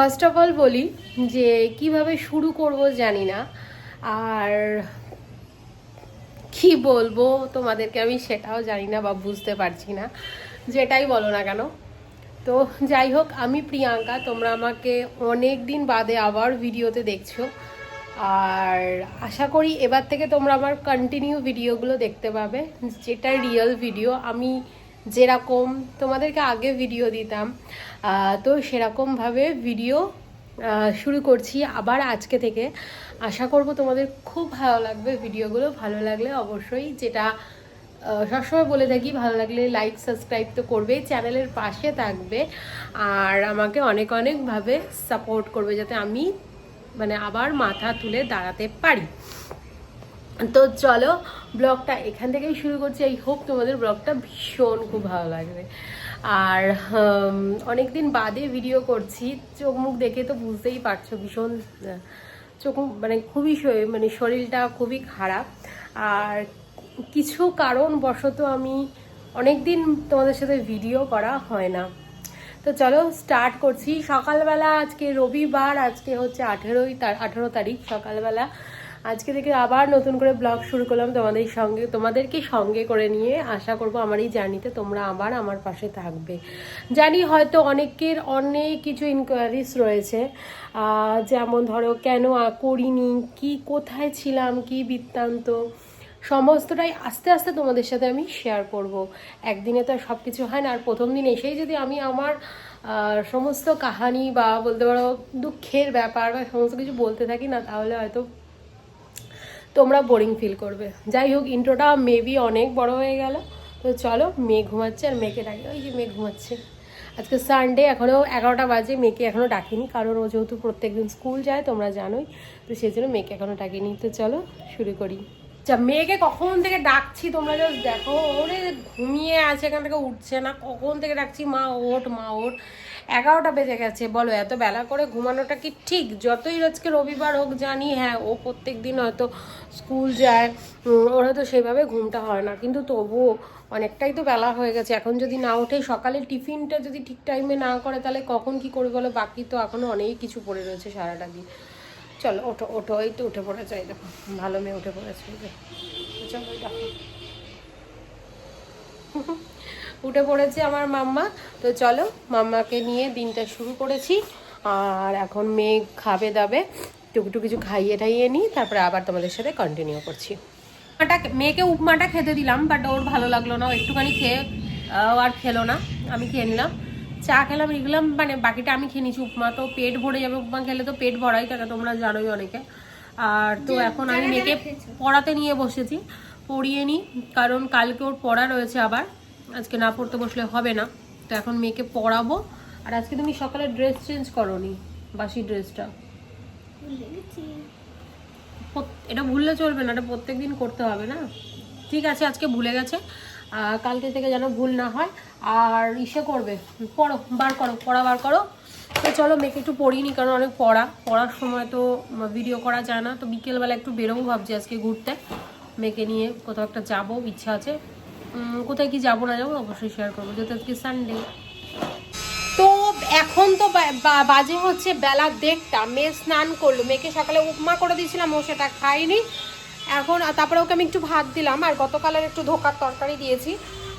First of all বলি যে কীভাবে শুরু করব জানি না। আর কি বলব তোমাদেরকে আমি সেটাও জানি না বা বুঝতে পারছি না। যেটাই বলো না কেন। তো যাই হোক, আমি প্রিয়াঙ্কা, তোমরা আমাকে অনেক দিন বাদে আবার ভিডিওতে দেখছ। আর আশা করি এবার থেকে তোমরা আমার কন্টিনিউ ভিডিওগুলো দেখতে পাবে, যেটা রিয়েল ভিডিও আমি যেরকম তোমাদেরকে আগে ভিডিও দিতাম তো সেরকমভাবে ভিডিও শুরু করছি আবার আজকে থেকে। আশা করব তোমাদের খুব ভালো লাগবে ভিডিওগুলো ভালো লাগলে অবশ্যই যেটা সবসময় বলে থাকি, ভালো লাগলে লাইক সাবস্ক্রাইব তো করবে চ্যানেলের পাশে থাকবে। আর আমাকে অনেক অনেকভাবে সাপোর্ট করবে যাতে আমি মানে আবার মাথা তুলে দাঁড়াতে পারি। তো চলো ব্লগটা এখান থেকেই শুরু করছি। এই হোপ তোমাদের ব্লগটা ভীষণ খুব ভালো লাগবে। আর অনেক দিন বাদে ভিডিও করছি। চোখ মুখ দেখে তো বুঝতেই পারছ ভীষণ চোখ মানে খুবই মানে শরীরটা খুবই খারাপ। আর কিছু কারণ বশত আমি অনেক দিন তোমাদের সাথে ভিডিও করা হয় না। তো চলো স্টার্ট করছি। সকালবেলা আজকে রবিবার, আজকে হচ্ছে আঠেরোই তার আঠেরো তারিখ সকালবেলা। আজকে থেকে আবার নতুন করে ব্লগ শুরু করলাম তোমাদের সঙ্গে, তোমাদেরকে সঙ্গে করে নিয়ে আশা করব আমার এই জার্নিতে তোমরা আবার আমার পাশে থাকবে। জানি হয়তো অনেকের অনেক কিছু ইনকোয়ারিস রয়েছে যেমন ধরো কেন করিনি, কি কোথায় ছিলাম, কি বৃত্তান্ত, সমস্তটাই আস্তে আস্তে তোমাদের সাথে আমি শেয়ার করব। একদিনে তো আর সব কিছু হয় না, আর প্রথম দিন এসেই যদি আমি আমার সমস্ত কাহানি বা বলতে পারো দুঃখের ব্যাপার বা সমস্ত কিছু বলতে থাকি না, তাহলে হয়তো তোমরা বোরিং ফিল করবে। যাই হোক ইন্ট্রোটা মেবি অনেক বড় হয়ে গেল। তো চলো, মেয়ে ঘুমাচ্ছে আর মেয়েকে ডাকি। ওই যে মেয়ে ঘুমাচ্ছে। আজকে সানডে এখনও এগারোটা বাজে, মেয়েকে এখনও ডাকিনি, কারণ ও যেহেতু প্রত্যেকদিন স্কুল যায়, তোমরা জানোই। তো সেই জন্য মেয়েকে এখনও ডাকিনি। তো চলো, শুরু করি। আচ্ছা মেয়েকে কখন থেকে ডাকছি তোমরা জাস্ট দেখো? ওরে, ঘুমিয়ে আছে, এখান থেকে উঠছে না। কখন থেকে ডাকছি? মা, ওঠ মা, ওঠ। এগারোটা বেজে গেছে, বলো, এত বেলা করে ঘুমানোটা কি ঠিক? যতই আজকে রবিবার হোক, জানি হ্যাঁ ও প্রত্যেক দিন হয়তো স্কুল যায় ওর হয়তো সেভাবে ঘুমটা হয় না। কিন্তু তবুও অনেকটাই তো বেলা হয়ে গেছে। এখন যদি না ওঠে সকালে টিফিনটা যদি ঠিক টাইমে না করে, তাহলে কখন কি করবে বলো? বাকি তো এখনও অনেক কিছু পড়ে রয়েছে সারাটা দিন। চলো, ওঠো ওঠো, এই তো উঠে পড়েছে চাই দেখো, ভালো মেয়ে উঠে পড়েছে। চলো দেখো। উঠে পড়েছে আমার মাম্মা। তো চলো মাম্মাকে নিয়ে দিনটা শুরু করেছি। আর এখন মেয়ে খাবে দাবে। টুকটু কিছু খাইয়ে টাইয়ে নিই তারপরে আবার তোমাদের সাথে কন্টিনিউ করছি। উপমাটা মেয়েকে উপমাটা খেতে দিলাম বাট ওর ভালো লাগল না। একটুখানি খেয়ে আর খেলো না। আমি খেয়ে নিলাম। চা খেলাম এগুলাম মানে বাকিটা আমি খেয়ে নিচ্ছি উপমা তো পেট ভরে যাবে উপমা খেলে তো পেট ভরাই থাকে তোমরা জানোই অনেকে। আর তো এখন আমি মেয়েকে পড়াতে নিয়ে বসেছি। পড়িয়ে নিই কারণ কালকে ওর পড়া রয়েছে আবার। আজকে না পড়তে বসলে হবে না। তো এখন মেয়েকে পড়াবো। আর আজকে তুমি সকালে ড্রেস চেঞ্জ করোনি, বাসি ড্রেসটা এটা ভুললে চলবে না, এটা প্রত্যেক দিন করতে হবে না? ঠিক আছে, আজকে ভুলে গেছে। কালকে থেকে যেন ভুল না হয়। আর ইসে করবে। পড়ো, বার করো, পড়া বার করো। তো চলো, মেয়েকে একটু পড়িনি কারণ অনেক পড়া। পড়ার সময় তো ভিডিও করা যায় না। তো বিকেলবেলা একটু বেরোবো ভাবছি আজকে ঘুরতে। মেয়েকে নিয়ে কোথাও একটা যাব, ইচ্ছা আছে। কোথায় কি যাব না যাব অবশ্যই শেয়ার করব, যেহেতু আজকে সানডে তো এখন তো বাজে হচ্ছে বেলা দেড়টা। মেয়ে স্নান করল, মেয়েকে সকালে উপমা করে দিয়েছিলাম, ও সেটা খায়নি। এখন তারপরে ওকে আমি একটু ভাত দিলাম, আর গতকালের একটু ধোকার তরকারি দিয়েছি।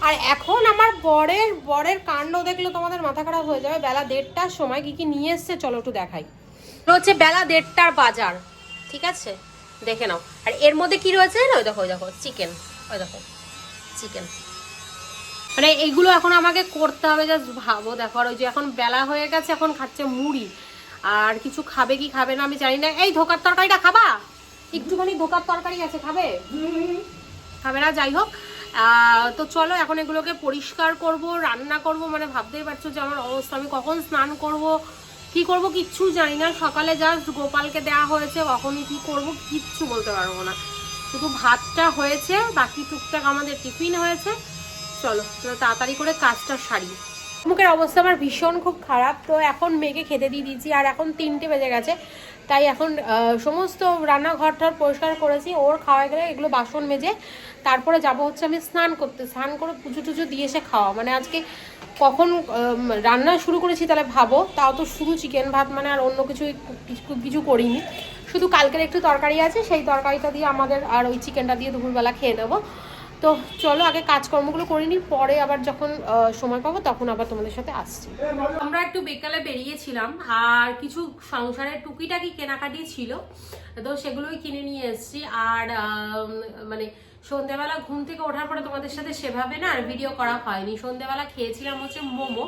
আর এখন আমার বরের বরের কাণ্ড দেখলে তোমাদের মাথা খারাপ হয়ে যাবে। বেলা দেড়টার সময় কি কি নিয়ে এসছে, চলো একটু দেখাই। হচ্ছে বেলা দেড়টার বাজার, ঠিক আছে? দেখে নাও। আর এর মধ্যে কি রয়েছে না ওই দেখো ওই দেখো, চিকেন, ওই দেখো। চিকেন মানে এইগুলো এখন আমাকে করতে হবে জাস্ট ভাবো, দেখো, আর ওই যে এখন বেলা হয়ে গেছে, এখন খাচ্ছে মুড়ি। আর কিছু খাবে কি খাবে না আমি জানি না। এই ধোকার তরকারিটা খাবা? একটুখানি ধোকার তরকারি আছে, খাবে? খাবে না, যাই হোক। তো চলো, এখন এগুলোকে পরিষ্কার করব, রান্না করব মানে ভাবতেই পারছ যে আমার অবস্থা। আমি কখন স্নান করব? কি করব কিচ্ছু জানি না। সকালে জাস্ট গোপালকে দেওয়া হয়েছে, কখনই কি করব কিচ্ছু বলতে পারব না। শুধু ভাতটা হয়েছে, বাকি টুকটাক আমাদের টিফিন হয়েছে। চলো তাড়াতাড়ি করে কাজটা সারি। মুখের অবস্থা আমার ভীষণ খুব খারাপ, তো এখন মেয়েকে খেতে দিয়ে দিয়েছি, আর এখন তিনটে বেজে গেছে। তাই এখন সমস্ত রান্নাঘর ঠর পরিষ্কার করেছি, ওর খাওয়া গেলে এগুলো বাসন মেজে তারপরে যাব হচ্ছে আমি স্নান করতে, স্নান করে পুজো টুজো দিয়ে এসে খাওয়া। মানে আজকে কখন রান্না শুরু করেছি তাহলে ভাবো, তাও তো শুধু চিকেন ভাত মানে আর অন্য কিছু কিছু করিনি। শুধু কালকের একটু তরকারি আছে, সেই তরকারিটা দিয়ে আমাদের আর ওই চিকেনটা দিয়ে দুপুরবেলা খেয়ে নেব। তো চলো আগে কাজকর্মগুলো করে নিই, পরে আবার যখন সময় পাবো তখন আবার তোমাদের সাথে আসছি। আমরা একটু বিকালে বেরিয়েছিলাম, আর কিছু সংসারের টুকিটাকি কেনাকাটি ছিল, তো সেগুলোই কিনে নিয়ে এসেছি। আর মানে সন্ধ্যেবেলা ঘুম থেকে ওঠার পরে তোমাদের সাথে সেভাবে না আর ভিডিও করা হয়নি। সন্ধ্যেবেলা খেয়েছিলাম হচ্ছে মোমো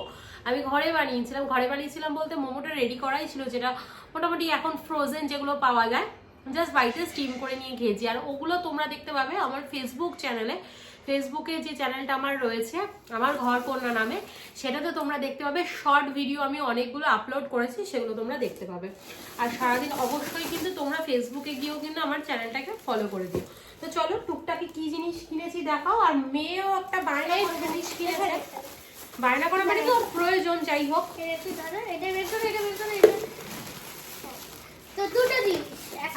আমি ঘরে বানিয়েছিলাম ঘরে বানিয়েছিলাম বলতে মোমোটা রেডি করাই ছিল যেটা মোটামুটি এখন ফ্রোজেন যেগুলো পাওয়া যায়। জাস্ট বাড়িতে স্টিম করে নিয়ে খেয়েছি আর ওগুলো তোমরা দেখতে পাবে আমার ফেসবুক চ্যানেলে ফেসবুকে যে চ্যানেলটা আমার রয়েছে, আমার ঘর কন্যা নামে, সেটাতে তোমরা দেখতে পাবে শর্ট ভিডিও আমি অনেকগুলো আপলোড করেছি, সেগুলো তোমরা দেখতে পাবে। আর সারাদিন অবশ্যই কিন্তু তোমরা ফেসবুকে গিয়েও কিন্তু আমার চ্যানেলটাকে ফলো করে দিও। তো চলো টুকটাকে কি জিনিস কিনেছি দেখাও, আর মেয়েও একটা করে জিনিস কিনেছে। বায়না করে মানে তো প্রয়োজন যাই হোক। এটা দাদা এটা বের করো এটা বের করো এটা তো দুটো দিন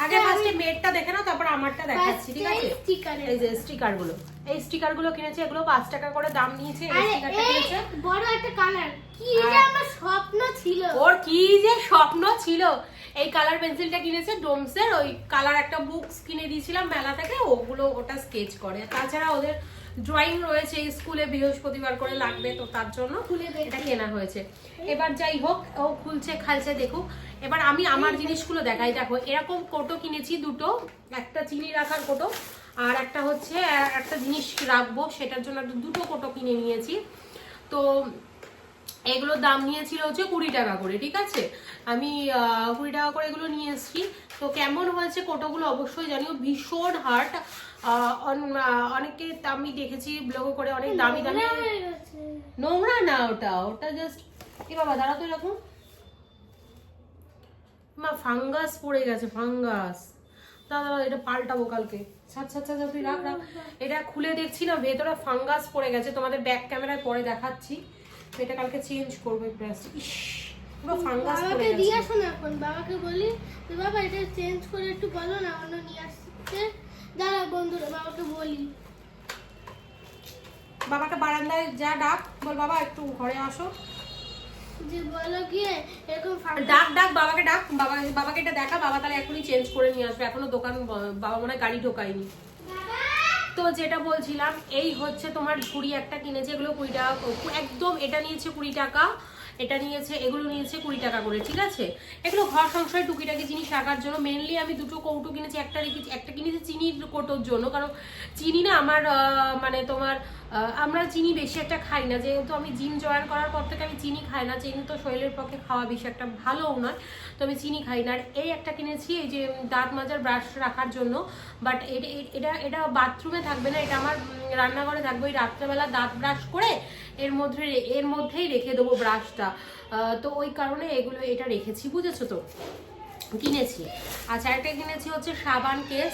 আগে ফার্স্টে মেয়েরটা দেখে নাও তারপর আমারটা দেখাচ্ছি ঠিক আছে? এই যে স্টিকারগুলো এই স্টিকারগুলো কিনেছি এগুলো পাঁচ টাকা করে দাম নিয়েছে এই স্টিকারটা কিনেছে। বড় একটা কালার কি যে। আমার স্বপ্ন ছিল। ওর কি যে স্বপ্ন ছিল। এই কালার পেন্সিলটা কিনেছে ডোমসের ওই কালার একটা বুকস কিনে দিয়েছিলাম মেলা থেকে ওগুলো ওটা স্কেচ করে। তাছাড়া ওদের ড্রয়িং রয়েছে স্কুলে বৃহস্পতিবার করে লাগবে তো তার জন্য খুলে এটা কেনা হয়েছে। এবার যাই হোক ও খুলছে খালছে দেখুক। এবার আমি আমার জিনিসগুলো দেখাই দেখো এরকম কোটো কিনেছি দুটো একটা চিনি রাখার কোটো আর একটা হচ্ছে একটা জিনিস রাখব সেটার জন্য দুটো কোটো কিনে নিয়েছি। তো এগুলোর দাম নিয়েছিল হচ্ছে কুড়ি টাকা করে ঠিক আছে? আমি কুড়ি টাকা করে এগুলো নিয়ে এসেছি। তো কেমন হয়েছে কোটোগুলো অবশ্যই জানিও। ভীষণ হার্ট অনেকে আমি দেখেছি ব্লগ করে অনেক দামি দামি। নোংরা না ওটা ওটা জাস্ট এ বাবা দাঁড়া তো এরকম। মা ফাঙ্গাস পড়ে গেছে ফাঙ্গাস দাদা এটা পাল্টাবো কালকে। তুই রাখ রাখ। এটা খুলে দেখছি না ভেতরে ফাঙ্গাস পড়ে গেছে। তোমাদের ব্যাক ক্যামেরায় পরে দেখাচ্ছি। তো এটা কালকে চেঞ্জ করব আসছি ইস পুরো ফাঙ্গাস পড়ে বাবাকে দিয়ে এখন। বাবাকে বলি বাবা এটা চেঞ্জ করে একটু বলো না অন্য নিয়ে আসতে বাবাকে বলি। বাবাকে বারান্দায় যা ডাক বল বাবা একটু ঘরে আসো। যে বলো গিয়ে এরকম ডাক ডাক বাবাকে ডাক বাবা বাবাকে এটা দেখা বাবা তাহলে এখনই চেঞ্জ করে নিয়ে আসবে এখনও দোকান বাবা মনে হয় গাড়ি ঢোকায়নি। তো যেটা বলছিলাম এই হচ্ছে তোমার ঝুড়ি একটা কিনেছে এগুলো কুড়ি টাকা একদম এটা নিয়েছে কুড়ি টাকা। এটা নিয়েছে, এগুলো নিয়েছে কুড়ি টাকা করে, ঠিক আছে? এগুলো ঘর সংসারে টুকিটাকি জিনিস রাখার জন্য মেনলি আমি দুটো কৌটো কিনেছি, একটা রেখেছি, একটা কিনেছি চিনির কৌটোর জন্য, কারণ চিনি না আমার মানে তোমার আমরা চিনি বেশি একটা খাই না, যেহেতু আমি জিম জয়েন করার পর থেকে আমি চিনি খাই না, চিনি তো শরীরের পক্ষে খাওয়া বেশি একটা ভালোও নয়, তো আমি চিনি খাই না। আর এই একটা কিনেছি, এই যে দাঁত মাজার ব্রাশ রাখার জন্য বাট এটা এটা বাথরুমে থাকবে না, এটা আমার রান্নাঘরে থাকবে, ওই রাত্রেবেলা দাঁত ব্রাশ করে এর মধ্যে এর মধ্যেই রেখে দেবো ব্রাশটা তো ওই কারণে এগুলো এটা রেখেছি, বুঝেছ তো? কিনেছি। আচ্ছা একটা কিনেছি হচ্ছে সাবান কেস,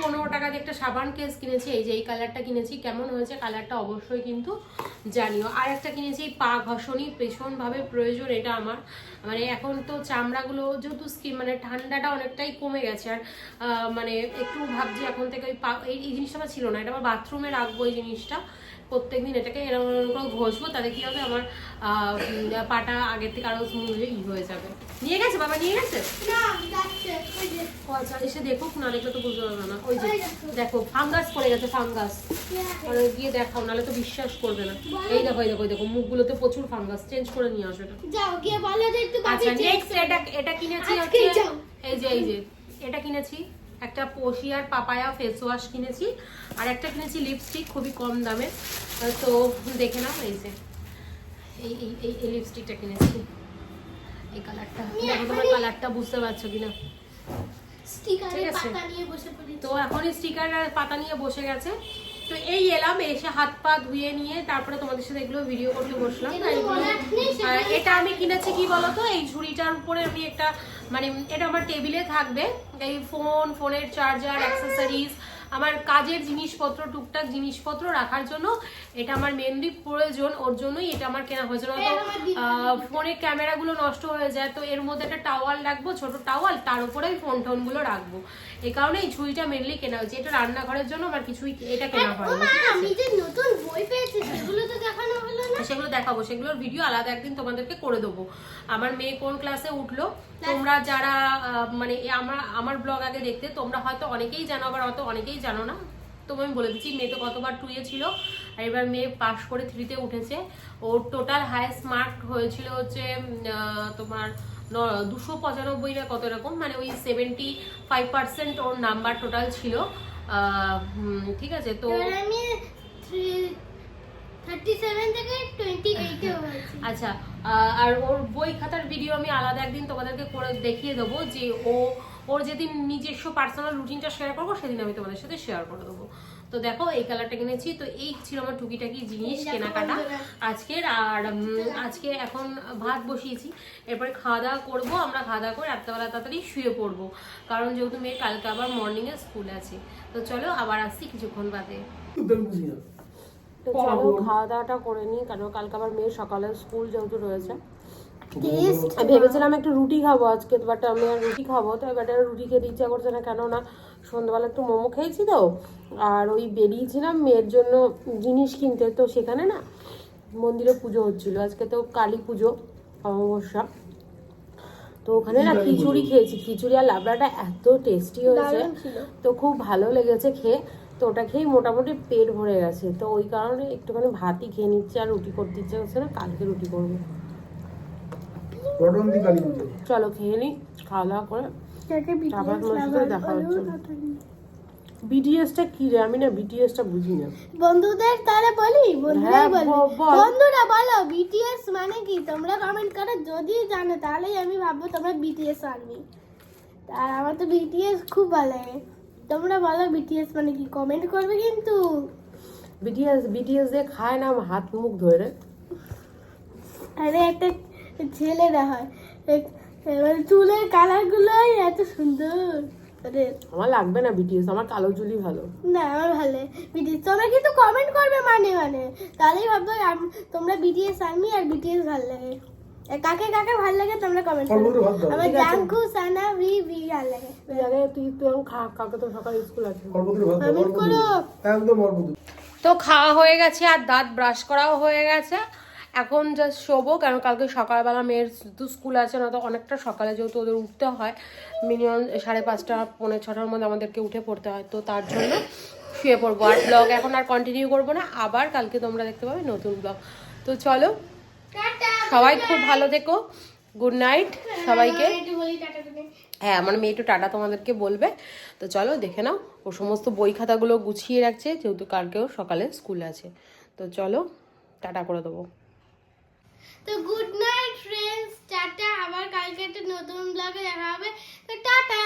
পনেরো টাকা দিয়ে একটা সাবান কেস কিনেছি। এই যে এই কালারটা কিনেছি, কেমন হয়েছে কালারটা অবশ্যই কিন্তু জানিও। আর একটা কিনেছি এই পা ঘষণি ভীষণভাবে প্রয়োজন এটা আমার। মানে এখন তো চামড়াগুলো যেহেতু স্কিন মানে ঠান্ডাটা অনেকটাই কমে গেছে আর মানে একটু ভাবছি এখন থেকে ওই এই জিনিসটা আমার ছিল না এটা আমার বাথরুমে রাখব এই জিনিসটা। প্রত্যেকদিন এটাকে এরকম করে ঘষবো তাহলে কি হবে আমার পাটা আগের থেকে আরও স্মুথ ই হয়ে যাবে। নিয়ে গেছে বাবা নিয়ে গেছে? আচ্ছা এসে দেখুক না দেখলে তো বুঝতে পারবে না। ওই যে দেখো। ফাঙ্গাস পড়ে গেছে ফাঙ্গাস মানে গিয়ে দেখাও নাহলে তো বিশ্বাস করবে না। এই দেখো এই দেখো এই দেখো মুখগুলোতে প্রচুর ফাঙ্গাস চেঞ্জ করে নিয়ে আসবে যাও গিয়ে বলো যে একটু আচ্ছা নেক্সট এটা এটা কিনেছি হচ্ছে এই যে এই যে এটা কিনেছি। একটা পশিয়ার পাপায়া ফেস ওয়াশ কিনেছি। আর একটা কিনেছি লিপস্টিক খুবই কম দামে। তো দেখে নাও এই যে এই এই লিপস্টিকটা কিনেছি। এই কালারটা দেখো তোমার কালারটা বুঝতে পারছ কিনা? স্টিকারের পাতা নিয়ে বসে তো এখন স্টিকার আর পাতা নিয়ে বসে গেছে। তো এই এলাম এসে হাত পা ধুয়ে নিয়ে তারপরে তোমাদের সাথে এগুলো ভিডিও করতে বসলাম। এটা আমি কিনেছি কি বলতো? এই ঝুড়িটার উপরে আমি একটা মানে এটা আমার টেবিলে থাকবে। এই ফোন ফোনের চার্জার অ্যাক্সেসরিজ আমার কাজের জিনিসপত্র টুকটাক জিনিসপত্র রাখার জন্য এটা আমার মেনলি প্রয়োজন ওর জন্যই এটা আমার কেনা হয়েছিল দিদি ফোনের ক্যামেরাগুলো নষ্ট হয়ে যায় তো এর মধ্যে একটা টাওয়াল রাখব ছোট টাওয়াল তার উপরে আমি ফোন টোনগুলো রাখব। এই কারণে এই ঝুড়িটা মেনলি কেনা হয়েছে। এটা রান্নাঘরের জন্য আমার কিছুই এটা কেনা ও হয়নি আমি যে নতুন বই পেয়েছি সেগুলো তো দেখানো হলো না? সেগুলো দেখাবো সেগুলোর ভিডিও আলাদা একদিন তোমাদেরকে করে দেবো। আমার মেয়ে কোন ক্লাসে উঠল তোমরা যারা মানে আমার আমার ব্লগ আগে দেখতে তোমরা হয়তো অনেকেই জানো আবার হয়তো অনেকেই জানো না। তো আমি বলে দিচ্ছি মেয়ে তো কতবার টুয়ে ছিল আর এবার মেয়ে পাশ করে থ্রিতে উঠেছে। ওর টোটাল হাইয়েস্ট মার্ক হয়েছিল হচ্ছে তোমার দুশো পঁচানব্বই না কত রকম মানে ওই সেভেন্টি ফাইভ পার্সেন্ট ওর নাম্বার টোটাল ছিল। ঠিক আছে তো আমি আচ্ছা আর ওর বই খাতার ভিডিও আমি আলাদা একদিন তোমাদেরকে করে দেখিয়ে দেবো যে ও ওর যেদিন নিজস্ব পার্সোনাল রুটিনটা শেয়ার করব সেদিন আমি তোমাদের সাথে শেয়ার করে দেবো। তো দেখো এই কালারটা কিনেছি তো এই ছিল আমার টুকিটাকি জিনিস কেনাকাটা আজকের আর আজকে এখন ভাত বসিয়েছি। এরপরে খাওয়া দাওয়া করব আমরা খাওয়া দাওয়া করে রাত্রেবেলা তাড়াতাড়ি শুয়ে পড়ব। কারণ যেহেতু মেয়ে কালকে আবার মর্নিংয়ে স্কুল আছে। তো চলো আবার আসছি কিছুক্ষণ বাদে। তো চলো খাওয়া দাওয়াটা করে নিই কারণ কালকে আবার মেয়ের সকালে স্কুল যেহেতু রয়েছে। ভেবেছিলাম একটু রুটি খাব আজকে বাট আমি আর রুটি খাব তো এবার রুটি খেতে ইচ্ছা করছে না কেননা সন্ধ্যাবেলা একটু মোমো খেয়েছি তো আর ওই বেরিয়েছিলাম মেয়ের জন্য জিনিস কিনতে তো সেখানে না মন্দিরে পুজো হচ্ছিল আজকে তো কালী পুজো অমাবস্যা। তো ওখানে না খিচুড়ি খেয়েছি খিচুড়ি আর লাবড়াটা এত টেস্টি হয়েছে তো খুব ভালো লেগেছে খেয়ে। তো ওটা খেয়েই মোটামুটি পেট ভরে গেছে। তো ওই কারণে একটুখানি ভাতই খেয়ে নিচ্ছে আর রুটি করতে ইচ্ছে করছে না কালকে রুটি করব। চলো খেয়ে নিই খাওয়া দাওয়া করে। আবার তোমার সাথে দেখা হচ্ছে। বিটিএসটা কি রে? আমি না বিটিএসটা বুঝি না। বন্ধুদের তাহলে বলি হ্যাঁ, বলবে বল, বল। বন্ধুরা বলো বিটিএস মানে কি? তোমরা কমেন্ট করো যদি জানো তাহলেই আমি ভাববো তোমরা বিটিএস আর্মি। আর আমার তো বিটিএস খুব ভালো লাগে। তোমরা বলো বিটিএস মানে কি? কমেন্ট করবে কিন্তু। বিটিএস বিটিএস দিয়ে খায় না হাত মুখ ধরে। আরে একটা ছেলেরা হয়। এক- মানে চুলের কালার গুলোই এত সুন্দর। আরে। আমার লাগবে না বিটিএস আমার কালো চুলি ভালো। না আমার ভালো। বিটিএস তোমরা কিন্তু কমেন্ট করবে মানে মানে। তাহলেই ভাববো আম- তোমরা বিটিএস আর্মি আর বিটিএস ভালো লাগে। কাকে কাকে ভালো লাগে তোমরা কমেন্ট ভাত আমার জাঙ্কু সানা ভি ভি ভালো লাগে। তুই তুই তুই খা কাকে তো সকালে স্কুল আছে। কমেন্ট করো একদম অল্প তো খাওয়া হয়ে গেছে আর দাঁত ব্রাশ করাও হয়ে গেছে। এখন জাস্ট শোবো কারণ কালকে সকালবেলা মেয়ের তো স্কুল আছে না তো অনেকটা সকালে যেহেতু ওদের উঠতে হয় মিনিমাম সাড়ে পাঁচটা পৌনে ছটার মধ্যে আমাদেরকে উঠে পড়তে হয়। তো তার জন্য শুয়ে পড়ব। আর ব্লগ এখন আর কন্টিনিউ করব না আবার কালকে তোমরা দেখতে পাবে নতুন ব্লগ তো চলো। টাটা। সবাই খুব ভালো থেকো। গুড নাইট সবাইকে। হ্যাঁ আমার মেয়ে একটু টাটা তোমাদেরকে বলবে। তো চলো দেখে নাও, ও সমস্ত বই খাতাগুলো গুছিয়ে রাখছে, যেহেতু কালকেও সকালে স্কুল আছে। তো চলো, টাটা করে দেবো। তো গুড নাইট ফ্রেন্ডস টাটা। আবার কালকে একটা নতুন ব্লগে দেখা হবে। তো টাটা।